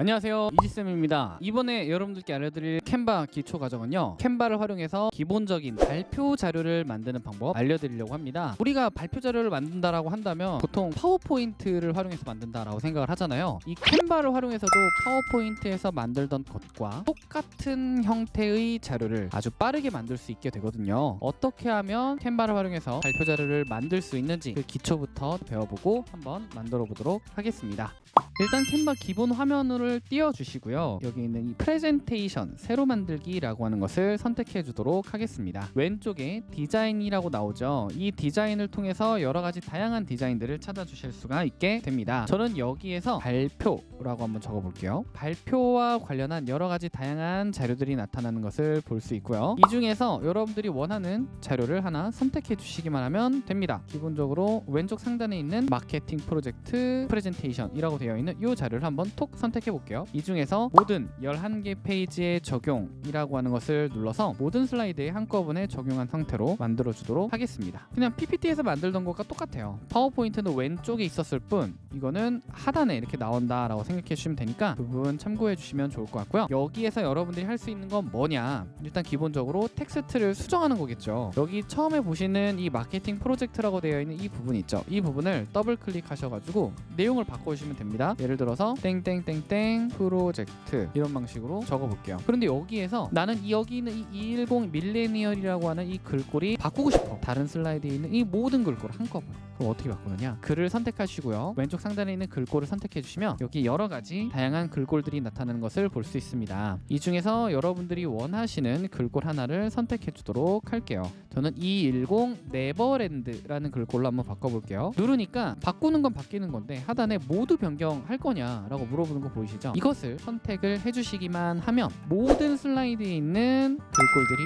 안녕하세요. 이지쌤입니다. 이번에 여러분들께 알려드릴 캔바 기초 과정은요. 캔바를 활용해서 기본적인 발표 자료를 만드는 방법 알려드리려고 합니다. 우리가 발표 자료를 만든다라고 한다면 보통 파워포인트를 활용해서 만든다라고 생각을 하잖아요. 이 캔바를 활용해서도 파워포인트에서 만들던 것과 똑같은 형태의 자료를 아주 빠르게 만들 수 있게 되거든요. 어떻게 하면 캔바를 활용해서 발표 자료를 만들 수 있는지 그 기초부터 배워보고 한번 만들어 보도록 하겠습니다. 일단 캔바 기본 화면 을 띄워주시고요. 여기 있는 이 프레젠테이션 새로 만들기라고 하는 것을 선택해 주도록 하겠습니다. 왼쪽에 디자인이라고 나오죠. 이 디자인을 통해서 여러 가지 다양한 디자인들을 찾아주실 수가 있게 됩니다. 저는 여기에서 발표라고 한번 적어볼게요. 발표와 관련한 여러 가지 다양한 자료들이 나타나는 것을 볼 수 있고요. 이 중에서 여러분들이 원하는 자료를 하나 선택해 주시기만 하면 됩니다. 기본적으로 왼쪽 상단에 있는 마케팅 프로젝트 프레젠테이션이라고 되어 있는 이 자료를 한번 톡 선택해 볼게요. 이 중에서 모든 11개 페이지의 적용이라고 하는 것을 눌러서 모든 슬라이드에 한꺼번에 적용한 상태로 만들어 주도록 하겠습니다. 그냥 PPT에서 만들던 것과 똑같아요. 파워포인트는 왼쪽에 있었을 뿐 이거는 하단에 이렇게 나온다라고 생각해 주시면 되니까 그 부분 참고해 주시면 좋을 것 같고요. 여기에서 여러분들이 할 수 있는 건 뭐냐? 일단 기본적으로 텍스트를 수정하는 거겠죠. 여기 처음에 보시는 이 마케팅 프로젝트라고 되어 있는 이 부분 있죠. 이 부분을 더블 클릭하셔가지고 내용을 바꿔주시면 됩니다. 예를 들어서 땡땡땡땡 프로젝트 이런 방식으로 적어볼게요. 그런데 여기에서 나는 이 여기 있는 이 210 밀레니얼이라고 하는 이 글꼴이 바꾸고 싶어. 다른 슬라이드에 있는 이 모든 글꼴 한꺼번에. 그럼 어떻게 바꾸느냐? 글을 선택하시고요. 왼쪽 상단에 있는 글꼴을 선택해 주시면 여기 여러 가지 다양한 글꼴들이 나타나는 것을 볼 수 있습니다. 이 중에서 여러분들이 원하시는 글꼴 하나를 선택해 주도록 할게요. 저는 210 네버랜드라는 글꼴로 한번 바꿔볼게요. 누르니까 바꾸는 건 바뀌는 건데 하단에 모두 변경할 거냐라고 물어보는 거 보이시 죠? 이것을 선택을 해주시기만 하면 모든 슬라이드에 있는 글꼴들이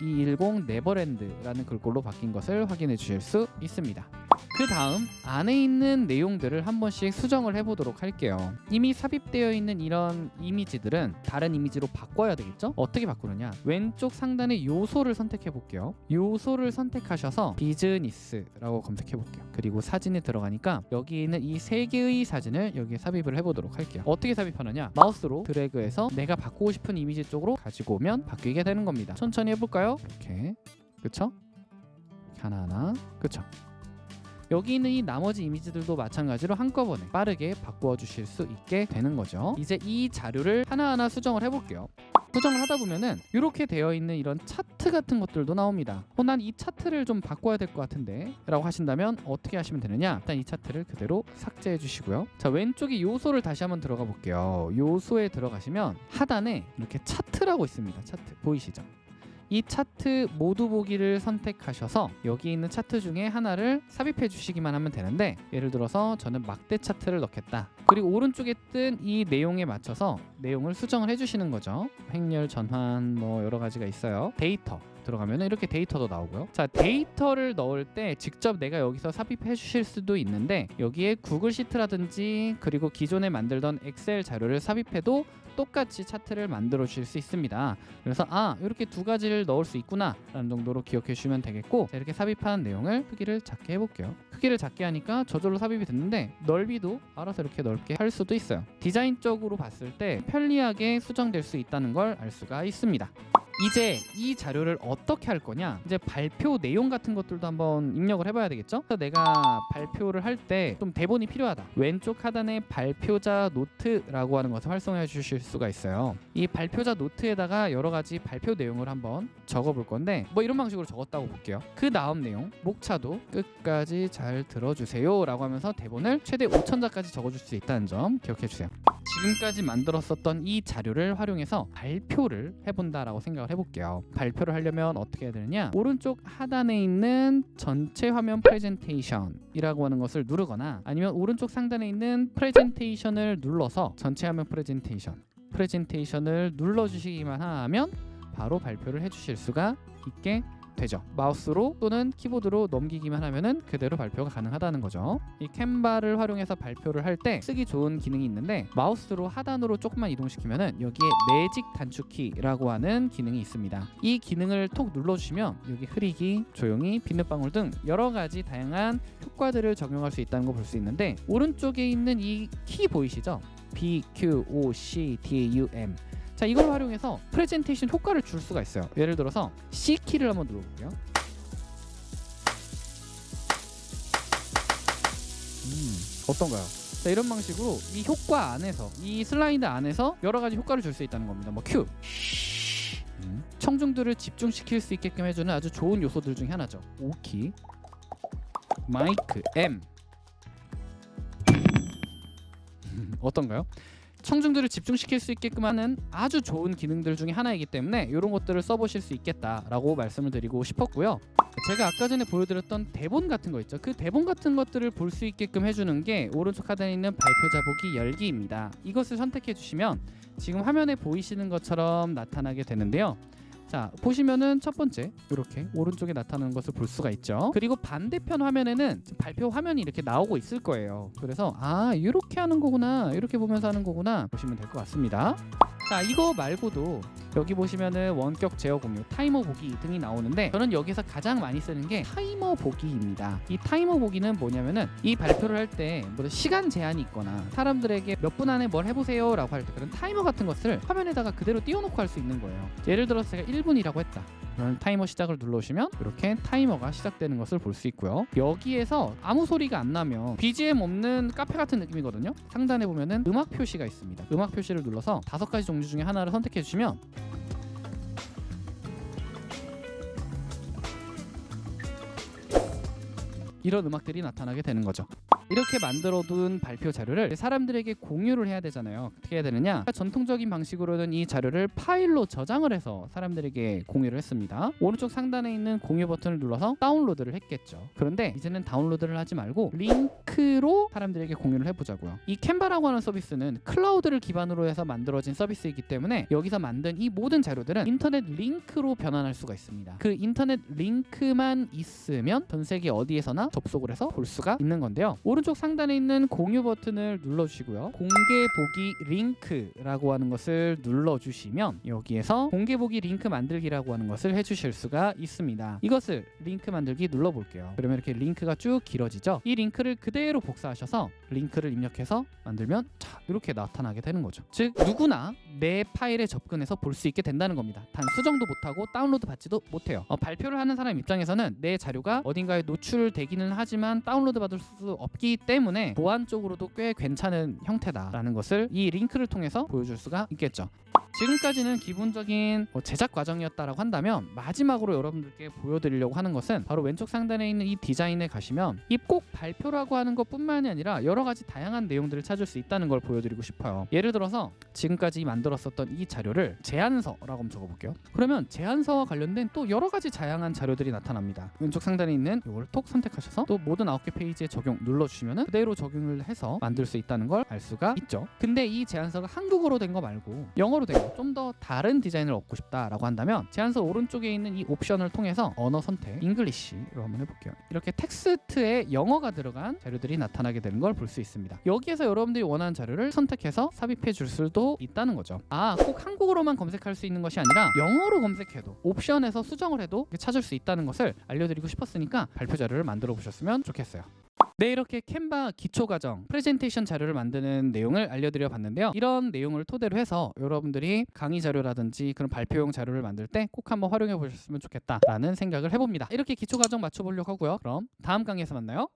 210 네버랜드라는 글꼴로 바뀐 것을 확인해 주실 수 있습니다. 그 다음 안에 있는 내용들을 한 번씩 수정을 해보도록 할게요. 이미 삽입되어 있는 이런 이미지들은 다른 이미지로 바꿔야 되겠죠? 어떻게 바꾸느냐? 왼쪽 상단에 요소를 선택해 볼게요. 요소를 선택하셔서 비즈니스라고 검색해 볼게요. 그리고 사진에 들어가니까 여기 있는 이 세 개의 사진을 여기에 삽입을 해보도록 할게요. 어떻게 삽입하느냐? 마우스로 드래그해서 내가 바꾸고 싶은 이미지 쪽으로 가지고 오면 바뀌게 되는 겁니다. 천천히 해볼까요? 이렇게 그쵸? 하나하나 그쵸? 여기 있는 이 나머지 이미지들도 마찬가지로 한꺼번에 빠르게 바꾸어 주실 수 있게 되는 거죠. 이제 이 자료를 하나하나 수정을 해볼게요. 수정을 하다 보면은 이렇게 되어 있는 이런 차트 같은 것들도 나옵니다. 어, 난 이 차트를 좀 바꿔야 될 것 같은데 라고 하신다면 어떻게 하시면 되느냐 일단 이 차트를 그대로 삭제해 주시고요 자 왼쪽에 요소를 다시 한번 들어가 볼게요 요소에 들어가시면 하단에 이렇게 차트라고 있습니다 차트 보이시죠 이 차트 모두 보기를 선택하셔서 여기 있는 차트 중에 하나를 삽입해 주시기만 하면 되는데 예를 들어서 저는 막대 차트를 넣겠다. 그리고 오른쪽에 뜬 이 내용에 맞춰서 내용을 수정을 해주시는 거죠. 횡렬 전환 뭐 여러 가지가 있어요. 데이터 들어가면 이렇게 데이터도 나오고요. 자 데이터를 넣을 때 직접 내가 여기서 삽입해 주실 수도 있는데 여기에 구글 시트라든지 그리고 기존에 만들던 엑셀 자료를 삽입해도 똑같이 차트를 만들어 주실 수 있습니다. 그래서 아 이렇게 두 가지를 넣을 수 있구나 라는 정도로 기억해 주시면 되겠고 자, 이렇게 삽입한 내용을 크기를 작게 해볼게요. 크기를 작게 하니까 저절로 삽입이 됐는데 넓이도 알아서 이렇게 넓게 할 수도 있어요. 디자인적으로 봤을 때 편리하게 수정될 수 있다는 걸 알 수가 있습니다. 이제 이 자료를 어떻게 할 거냐? 이제 발표 내용 같은 것들도 한번 입력을 해봐야 되겠죠? 그래서 내가 발표를 할 때 좀 대본이 필요하다. 왼쪽 하단에 발표자 노트라고 하는 것을 활성화해 주실 수가 있어요. 이 발표자 노트에다가 여러 가지 발표 내용을 한번 적어 볼 건데 뭐 이런 방식으로 적었다고 볼게요. 그 다음 내용 목차도 끝까지 잘 들어주세요 라고 하면서 대본을 최대 5천자까지 적어줄 수 있다는 점 기억해 주세요. 지금까지 만들었었던 이 자료를 활용해서 발표를 해본다라고 생각을 해볼게요. 발표를 하려면 어떻게 해야 되느냐? 오른쪽 하단에 있는 전체 화면 프레젠테이션이라고 하는 것을 누르거나 아니면 오른쪽 상단에 있는 프레젠테이션을 눌러서 전체 화면 프레젠테이션 프레젠테이션을 눌러주시기만 하면 바로 발표를 해주실 수가 있게 되죠. 마우스로 또는 키보드로 넘기기만 하면은 그대로 발표가 가능하다는 거죠. 이 캔바를 활용해서 발표를 할 때 쓰기 좋은 기능이 있는데 마우스로 하단으로 조금만 이동시키면은 여기에 매직 단축키라고 하는 기능이 있습니다. 이 기능을 톡 눌러주시면 여기 흐리기, 조용히, 비눗방울 등 여러 가지 다양한 효과들을 적용할 수 있다는 걸 볼 수 있는데 오른쪽에 있는 이 키 보이시죠? P Q O C T U M. 자 이걸 활용해서 프레젠테이션 효과를 줄 수가 있어요. 예를 들어서 C 키를 한번 눌러볼게요. 음, 어떤가요? 자, 이런 방식으로 이 효과 안에서 이 슬라이드 안에서 여러 가지 효과를 줄 수 있다는 겁니다. 뭐 Q. 음, 청중들을 집중시킬 수 있게끔 해주는 아주 좋은 요소들 중에 하나죠. O 키, 마이크, M. 어떤가요? 청중들을 집중시킬 수 있게끔 하는 아주 좋은 기능들 중에 하나이기 때문에 이런 것들을 써보실 수 있겠다라고 말씀을 드리고 싶었고요. 제가 아까 전에 보여드렸던 대본 같은 거 있죠. 그 대본 같은 것들을 볼 수 있게끔 해주는 게 오른쪽 하단에 있는 발표 자 보기 열기입니다. 이것을 선택해 주시면 지금 화면에 보이시는 것처럼 나타나게 되는데요. 자 보시면은 첫 번째 이렇게 오른쪽에 나타나는 것을 볼 수가 있죠. 그리고 반대편 화면에는 발표 화면이 이렇게 나오고 있을 거예요. 그래서 아 이렇게 하는 거구나 이렇게 보면서 하는 거구나 보시면 될 것 같습니다. 자 이거 말고도 여기 보시면은 원격 제어 공유, 타이머 보기 등이 나오는데 저는 여기서 가장 많이 쓰는 게 타이머 보기입니다. 이 타이머 보기는 뭐냐면은 이 발표를 할때뭐 시간 제한이 있거나 사람들에게 몇 분 안에 뭘 해보세요라고 할 때 그런 타이머 같은 것을 화면에다가 그대로 띄워놓고 할 수 있는 거예요. 예를 들어서 제가 1분이라고 했다. 그럼 타이머 시작을 눌러주시면 이렇게 타이머가 시작되는 것을 볼 수 있고요. 여기에서 아무 소리가 안 나면 BGM 없는 카페 같은 느낌이거든요. 상단에 보면은 음악 표시가 있습니다. 음악 표시를 눌러서 다섯 가지 종류 중에 하나를 선택해 주시면 이런 음악들이 나타나게 되는 거죠. 이렇게 만들어둔 발표 자료를 사람들에게 공유를 해야 되잖아요. 어떻게 해야 되느냐? 전통적인 방식으로는 이 자료를 파일로 저장을 해서 사람들에게 공유를 했습니다. 오른쪽 상단에 있는 공유 버튼을 눌러서 다운로드를 했겠죠. 그런데 이제는 다운로드를 하지 말고 링크로 사람들에게 공유를 해보자고요. 이 캔바라고 하는 서비스는 클라우드를 기반으로 해서 만들어진 서비스이기 때문에 여기서 만든 이 모든 자료들은 인터넷 링크로 변환할 수가 있습니다. 그 인터넷 링크만 있으면 전 세계 어디에서나 접속을 해서 볼 수가 있는 건데요. 오른쪽 상단에 있는 공유 버튼을 눌러주시고요. 공개 보기 링크라고 하는 것을 눌러주시면 여기에서 공개 보기 링크 만들기라고 하는 것을 해주실 수가 있습니다. 이것을 링크 만들기 눌러볼게요. 그러면 이렇게 링크가 쭉 길어지죠. 이 링크를 그대로 복사하셔서 링크를 입력해서 만들면 자 이렇게 나타나게 되는 거죠. 즉 누구나 내 파일에 접근해서 볼 수 있게 된다는 겁니다. 단 수정도 못하고 다운로드 받지도 못해요. 어, 발표를 하는 사람 입장에서는 내 자료가 어딘가에 노출되기는 하지만 다운로드 받을 수 없기 때문에 보안적으로도 꽤 괜찮은 형태다라는 것을 이 링크를 통해서 보여줄 수가 있겠죠. 지금까지는 기본적인 뭐 제작 과정이었다라고 한다면 마지막으로 여러분들께 보여드리려고 하는 것은 바로 왼쪽 상단에 있는 이 디자인에 가시면 이 꼭 발표라고 하는 것뿐만이 아니라 여러 가지 다양한 내용들을 찾을 수 있다는 걸 보여드리고 싶어요. 예를 들어서 지금까지 만들었었던 이 자료를 제안서라고 한번 적어볼게요. 그러면 제안서와 관련된 또 여러 가지 다양한 자료들이 나타납니다. 왼쪽 상단에 있는 이걸 톡 선택하셔서 또 모든 아홉 개 페이지에 적용 눌러주시면 그대로 적용을 해서 만들 수 있다는 걸 알 수가 있죠. 근데 이 제안서가 한국어로 된 거 말고 영어로 된거 좀 더 다른 디자인을 얻고 싶다라고 한다면 제안서 오른쪽에 있는 이 옵션을 통해서 언어 선택 잉글리시로 한번 해볼게요. 이렇게 텍스트에 영어가 들어간 자료들이 나타나게 되는 걸 볼 수 있습니다. 여기에서 여러분들이 원하는 자료를 선택해서 삽입해 줄 수도 있다는 거죠. 아, 꼭 한국어로만 검색할 수 있는 것이 아니라 영어로 검색해도 옵션에서 수정을 해도 찾을 수 있다는 것을 알려드리고 싶었으니까 발표 자료를 만들어 보셨으면 좋겠어요. 네 이렇게 캔바 기초 과정 프레젠테이션 자료를 만드는 내용을 알려드려 봤는데요. 이런 내용을 토대로 해서 여러분들이 강의 자료라든지 그런 발표용 자료를 만들 때 꼭 한번 활용해 보셨으면 좋겠다라는 생각을 해봅니다. 이렇게 기초 과정 맞춰보려고 하고요. 그럼 다음 강의에서 만나요